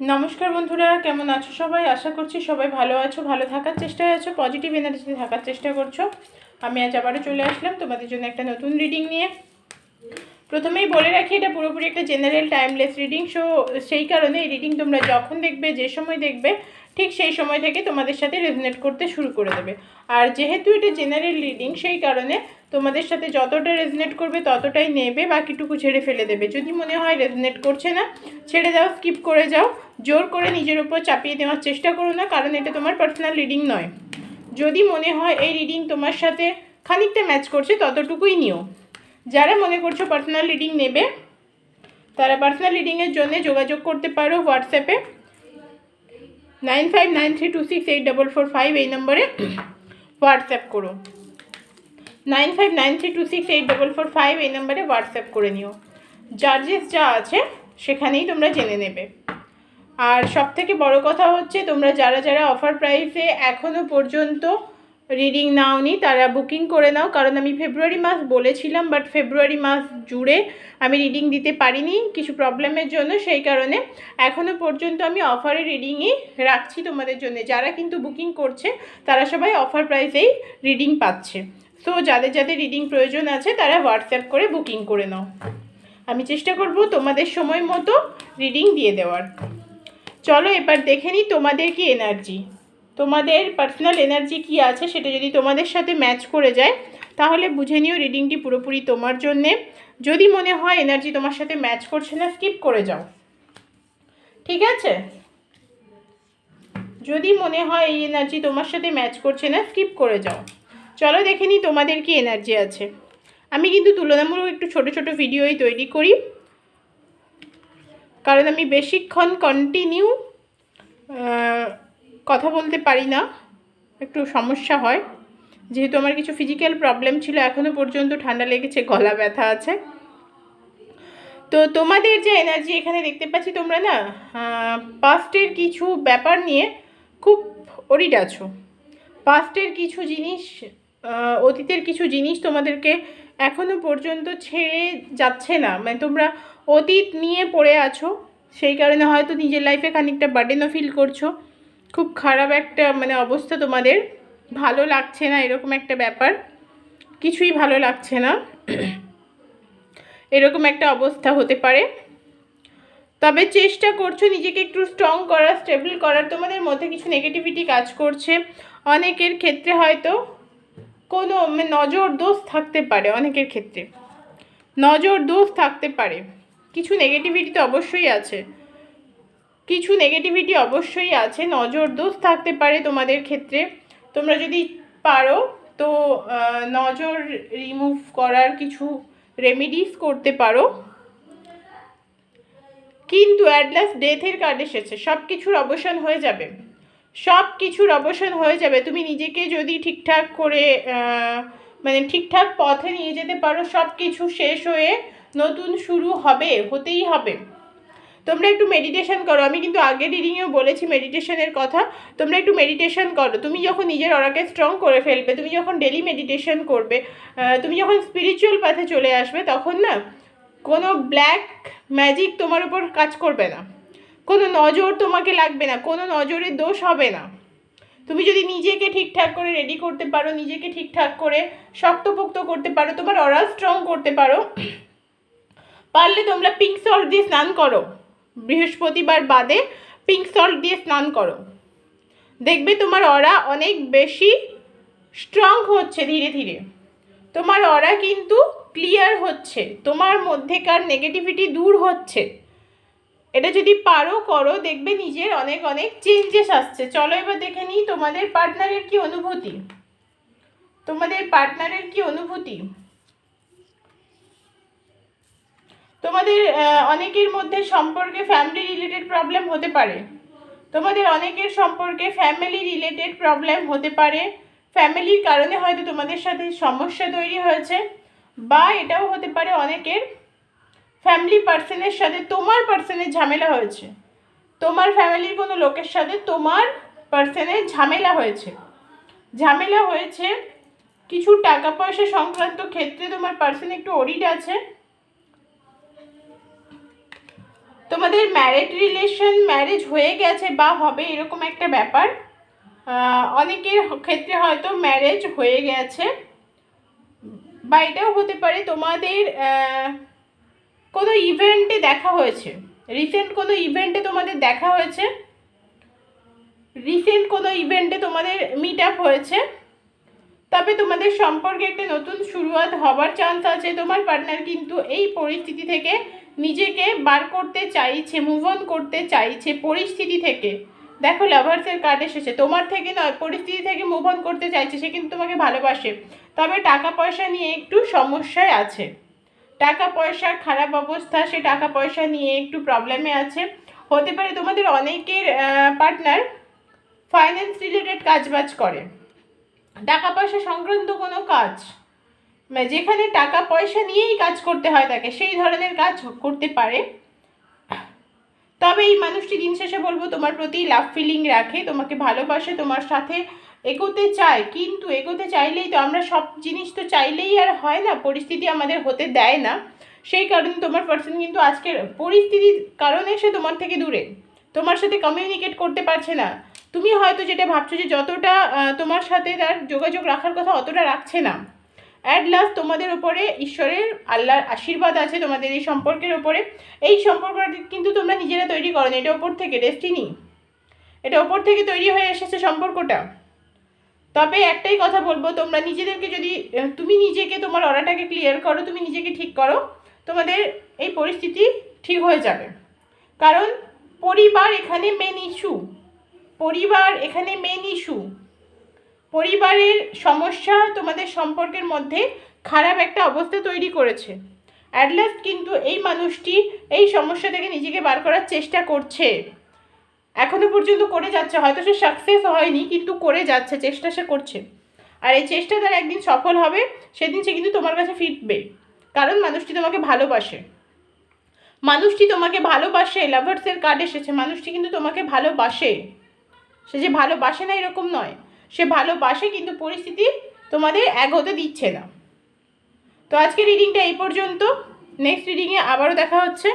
নমস্কার বন্ধুরা, কেমন আছো সবাই? আশা করছি সবাই ভালো আছো, ভালো থাকার চেষ্টায় আছো পজিটিভ এনার্জিতে থাকার চেষ্টা করছ। আমি আজ আবারও চলে আসলাম তোমাদের জন্য একটা নতুন রিডিং নিয়ে। প্রথমেই বলে রাখি, এটা পুরোপুরি একটা জেনারেল টাইমলেস রিডিং সো সেই কারণে এই রিডিং তোমরা যখন দেখবে, যে সময় দেখবে, ঠিক সেই সময় থেকে তোমাদের সাথে রেজনেট করতে শুরু করে দেবে। আর যেহেতু এটা জেনারেল রিডিং সেই কারণে তোমাদের সাথে যতটা রেজনেট করবে, ততটাই নেবে, বাকিটুকু ছেড়ে ফেলে দেবে। যদি মনে হয় রেজনেট করছে না, ছেড়ে দাও স্কিপ করে যাও, জোর করে নিজের উপর চাপিয়ে দেওয়ার চেষ্টা করো না, কারণ এটা তোমার পার্সোনাল রিডিং নয়। যদি মনে হয় এই রিডিং তোমার সাথে খানিকটা ম্যাচ করছে, ততটুকুই নিও। যারা মনে করছ পার্সোনাল রিডিং নেবে, তারা পার্সোনাল রিডিংয়ের জন্য যোগাযোগ করতে পারো হোয়াটসঅ্যাপে nine five nine three two six eight double four five এই নম্বরে হোয়াটসঅ্যাপ করো। Nine five nine three two six eight double four five এই নম্বরে হোয়াটসঅ্যাপ করে নিও। চার্জেস যা আছে সেখানেই তোমরা জেনে নেবে। আর সব থেকে বড় কথা হচ্ছে তোমরা যারা যারা অফার প্রাইসে এখনও পর্যন্ত রিডিং নাওনি, তারা বুকিং করে নাও। কারণ আমি ফেব্রুয়ারি মাস বলেছিলাম বাট ফেব্রুয়ারি মাস জুড়ে আমি রিডিং দিতে পারিনি কিছু প্রবলেমের জন্য। সেই কারণে এখনও পর্যন্ত আমি অফারে রিডিংই রাখছি তোমাদের জন্য। যারা কিন্তু বুকিং করছে, তারা সবাই অফার প্রাইসেই রিডিং পাচ্ছে। সো যাদের যাদের রিডিং প্রয়োজন আছে, তারা হোয়াটসঅ্যাপ করে বুকিং করে নাও। আমি চেষ্টা করব তোমাদের সময় মতো রিডিং দিয়ে দেওয়ার। চলো এবার দেখে নিই তোমাদের কি এনার্জি তোমাদের পার্সোনাল এনার্জি কি আছে সেটা যদি তোমাদের সাথে ম্যাচ করে যায়, তাহলে বুঝে নিও রিডিংটি পুরোপুরি তোমার জন্যে। যদি মনে হয় এনার্জি তোমার সাথে ম্যাচ করছে না স্কিপ করে যাও। ঠিক আছে? যদি মনে হয় এই এনার্জি তোমার সাথে ম্যাচ করছে না স্কিপ করে যাও। চলো দেখে নিই তোমাদের কি এনার্জি আছে। আমি কিন্তু তুলনামূলক একটু ছোট ছোট ভিডিওই তৈরি করি। কারণ আমি বেশিক্ষণ কন্টিনিউ কথা বলতে পারি না, একটু সমস্যা হয়। যেহেতু আমার কিছু ফিজিক্যাল প্রবলেম ছিল এখনও পর্যন্ত ঠান্ডা লেগেছে, গলা ব্যথা আছে। তো তোমাদের যে এনার্জি এখানে দেখতে পাচ্ছি তোমরা না পাস্টের কিছু ব্যাপার নিয়ে খুব অরিড আছো। পাস্টের কিছু জিনিস অতীতের কিছু জিনিস তোমাদেরকে এখনও পর্যন্ত ছেড়ে যাচ্ছে না। মানে তোমরা অতীত নিয়ে পড়ে আছো, সেই কারণে হয়তো নিজের লাইফে খানিকটা বার্ডেনও ফিল করছ। খুব খারাপ একটা মানে অবস্থা তোমাদের। ভালো লাগছে না, এরকম একটা ব্যাপার। কিছুই ভালো লাগছে না। এরকম একটা অবস্থা হতে পারে। তবে চেষ্টা করছ নিজেকে একটু স্ট্রং করার স্টেবল করার। তোমাদের মধ্যে কিছু নেগেটিভিটি কাজ করছে। অনেকের ক্ষেত্রে হয়তো কোনো মানে নজর দোষ থাকতে পারে, অনেকের ক্ষেত্রে। নজর দোষ থাকতে পারে। কিছু নেগেটিভিটি তো অবশ্যই আছে। কিছু নেগেটিভিটি অবশ্যই আছে, নজর দোষ থাকতে পারে তোমাদের ক্ষেত্রে। তোমরা যদি পারো, তো নজর রিমুভ করার কিছু রেমিডিস করতে পারো। কিন্তু অ্যাট লাস্ট ডেথের কার্ড এসেছে সব কিছুর অবসান হয়ে যাবে। সব কিছুর অবসান হয়ে যাবে। তুমি নিজেকে যদি ঠিকঠাক করে মানে ঠিকঠাক পথে নিয়ে যেতে পারো সব কিছু শেষ হয়ে নতুন শুরু হবে, হতেই হবে। তোমরা একটু মেডিটেশন করো। আমি কিন্তু আগে রিডিংয়েও বলেছি মেডিটেশনের কথা। তোমরা একটু মেডিটেশন করো। তুমি যখন নিজের অরাকে স্ট্রং করে ফেলবে, তুমি যখন ডেলি মেডিটেশন করবে তুমি যখন স্পিরিচুয়াল পাথে চলে আসবে, তখন না কোনো ব্ল্যাক ম্যাজিক তোমার উপর কাজ করবে না। কোনো নজর তোমাকে লাগবে না। কোনো নজরের দোষ হবে না। তুমি যদি নিজেকে ঠিকঠাক করে রেডি করতে পারো, নিজেকে ঠিকঠাক করে শক্তপোক্ত করতে পারো, তোমার অরা স্ট্রং করতে পারো, পারলে তোমরা পিঙ্ক সল্ট দিয়ে স্নান করো। বৃহস্পতিবার বাদে পিঙ্ক সল্ট দিয়ে স্নান করো। দেখবে তোমার অরা অনেক বেশি স্ট্রং হচ্ছে ধীরে ধীরে। তোমার অরা কিন্তু ক্লিয়ার হচ্ছে, তোমার মধ্যেকার নেগেটিভিটি দূর হচ্ছে। এটা যদি পারো করো, দেখবে নিজের অনেক অনেক চেঞ্জেস আসছে। চলো এবার দেখে নিই তোমাদের পার্টনারের কি অনুভূতি। তোমাদের পার্টনারের কি অনুভূতি? তোমাদের অনেকের মধ্যে সম্পর্কে ফ্যামিলি রিলেটেড প্রবলেম হতে পারে। তোমাদের অনেকের সম্পর্কে ফ্যামিলি রিলেটেড প্রবলেম হতে পারে। ফ্যামিলির কারণে হয়তো তোমাদের সাথে সমস্যা তৈরি হয়েছে, বা এটাও হতে পারে অনেকের ফ্যামিলি পার্সনের সাথে তোমার পার্সনের ঝামেলা হয়েছে। তোমার ফ্যামিলির কোনো লোকের সাথে তোমার পার্সনের ঝামেলা হয়েছে। ঝামেলা হয়েছে, কিছু টাকা পয়সা সংক্রান্ত ক্ষেত্রে তোমার পার্সন একটু অডিট আছে তোমাদের ম্যারেড রিলেশন ম্যারেজ হয়ে গেছে বা হবে এরকম একটা ব্যাপার। অনেকের ক্ষেত্রে হয়তো ম্যারেজ হয়ে গেছে বা এটাও হতে পারে তোমাদের কোনো ইভেন্টে দেখা হয়েছে। রিসেন্ট কোনো ইভেন্টে তোমাদের দেখা হয়েছে। রিসেন্ট কোনো ইভেন্টে তোমাদের মিট আপ হয়েছে। তবে তোমাদের সম্পর্কে একটা নতুন শুরুয়াত হবার চান্স আছে। তোমার পার্টনার কিন্তু এই পরিস্থিতি থেকে নিজেকে বার করতে চাইছে মুভ অন করতে চাইছে পরিস্থিতি থেকে। দেখো লাভার্সের কার্ড এসেছে। তোমার থেকে নয়, পরিস্থিতি থেকে মুভ অন করতে চাইছে, সে কিন্তু তোমাকে ভালোবাসে। তবে টাকা পয়সা নিয়ে একটু সমস্যায় আছে। টাকা পয়সার খারাপ অবস্থা, সে টাকা পয়সা নিয়ে একটু প্রবলেমে আছে। হতে পারে তোমাদের অনেকের পার্টনার ফাইন্যান্স রিলেটেড কাজবাজ করে। টাকা পয়সা সংক্রান্ত কোনো কাজ যেখানে টাকা পয়সা নিয়েই কাজ করতে হয় তাকে, সেই ধরনের কাজ করতে পারে। তবে এই মানুষটি দিন শেষে বলব, তোমার প্রতি লাভ ফিলিং রাখে, তোমাকে ভালোবাসে, তোমার সাথে এগোতে চায়। কিন্তু এগোতে চাইলেই তো আমরা সব জিনিস তো চাইলেই আর হয় না, পরিস্থিতি আমাদের হতে দেয় না। সেই কারণে তোমার পার্সন কিন্তু আজকের পরিস্থিতির কারণে সে তোমার থেকে দূরে। তোমার সাথে কমিউনিকেট করতে পারছে না। তুমি হয়তো যেটা ভাবছ যে যতটা তোমার সাথে তার যোগাযোগ রাখার কথা অতটা রাখছে না। অ্যাট লাস্ট তোমাদের উপরে ঈশ্বরের আল্লাহর আশীর্বাদ আছে তোমাদের এই সম্পর্কের ওপরে এই সম্পর্কটা কিন্তু তোমরা নিজেরা তৈরি করো এটা ওপর থেকে ডেস্টিনি এটা ওপর থেকে তৈরি হয়ে এসেছে সম্পর্কটা। তবে একটাই কথা বলব, তোমরা নিজেদেরকে যদি, তুমি নিজেকে তোমার অরাটাকে ক্লিয়ার করো, তুমি নিজেকে ঠিক করো, তোমাদের এই পরিস্থিতি ঠিক হয়ে যাবে। কারণ পরিবার এখানে মেন ইস্যু পরিবার এখানে মেন ইস্যু পরিবারের সমস্যা তোমাদের সম্পর্কের মধ্যে খারাপ একটা অবস্থা তৈরি করেছে। অ্যাট লাস্ট কিন্তু এই মানুষটি এই সমস্যা থেকে নিজেকে বার করার চেষ্টা করছে। এখনও পর্যন্ত করে যাচ্ছে, হয়তো সে সাকসেস হয়নি, কিন্তু করে যাচ্ছে, চেষ্টা সে করছে। আর এই চেষ্টা তার একদিন সফল হবে, সেদিন সে কিন্তু তোমার কাছে ফিরবে। কারণ মানুষটি তোমাকে ভালোবাসে। মানুষটি তোমাকে ভালোবাসে লাভার্সের কার্ড এসেছে, মানুষটি কিন্তু তোমাকে ভালোবাসে। সে যে ভালোবাসে না এরকম নয়। সে ভালোবাসে কিন্তু পরিস্থিতি তোমাদের এক হতে দিচ্ছে না। তো আজকে রিডিংটা এই পর্যন্ত। নেক্সট রিডিংয়ে আবারও দেখা হচ্ছে।